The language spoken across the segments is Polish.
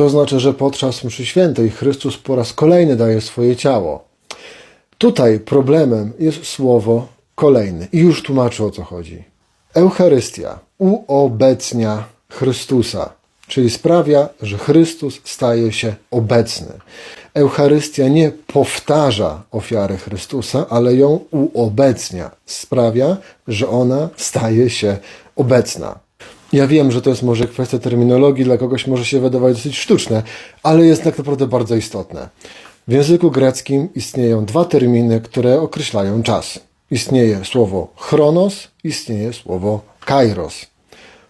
To znaczy, że podczas mszy świętej Chrystus po raz kolejny daje swoje ciało. Tutaj problemem jest słowo kolejny i już tłumaczę o co chodzi. Eucharystia uobecnia Chrystusa, czyli sprawia, że Chrystus staje się obecny. Eucharystia nie powtarza ofiary Chrystusa, ale ją uobecnia. Sprawia, że ona staje się obecna. Ja wiem, że to jest może kwestia terminologii, dla kogoś może się wydawać dosyć sztuczne, ale jest tak naprawdę bardzo istotne. W języku greckim istnieją dwa terminy, które określają czas. Istnieje słowo chronos, istnieje słowo kairos.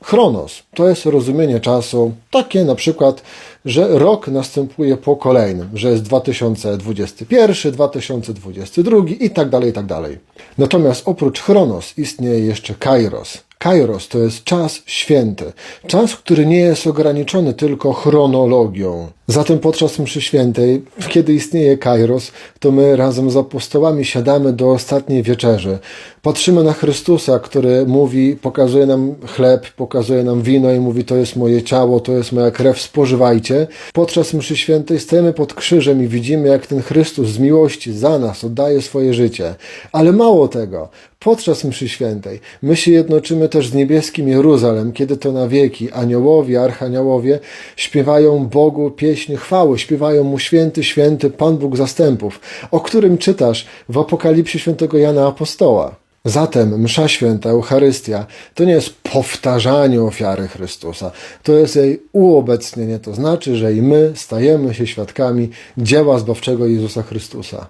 Chronos to jest rozumienie czasu takie na przykład, że rok następuje po kolejnym, że jest 2021, 2022 i tak dalej, i tak dalej. Natomiast oprócz chronos istnieje jeszcze kairos. Kairos to jest czas święty, czas, który nie jest ograniczony tylko chronologią. Zatem podczas mszy świętej, kiedy istnieje kairos, to my razem z apostołami siadamy do ostatniej wieczerzy. Patrzymy na Chrystusa, który mówi, pokazuje nam chleb, pokazuje nam wino i mówi, to jest moje ciało, to jest moja krew, spożywajcie. Podczas mszy świętej stajemy pod krzyżem i widzimy, jak ten Chrystus z miłości za nas oddaje swoje życie. Ale mało tego, podczas mszy świętej my się jednoczymy też z niebieskim Jeruzalem, kiedy to na wieki aniołowie, archaniołowie śpiewają Bogu pieśń chwały, śpiewają Mu święty, święty Pan Bóg zastępów, o którym czytasz w Apokalipsie świętego Jana Apostoła. Zatem msza święta, Eucharystia, to nie jest powtarzanie ofiary Chrystusa, to jest jej uobecnienie, to znaczy, że i my stajemy się świadkami dzieła zbawczego Jezusa Chrystusa.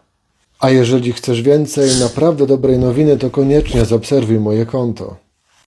A jeżeli chcesz więcej naprawdę dobrej nowiny, to koniecznie zaobserwuj moje konto.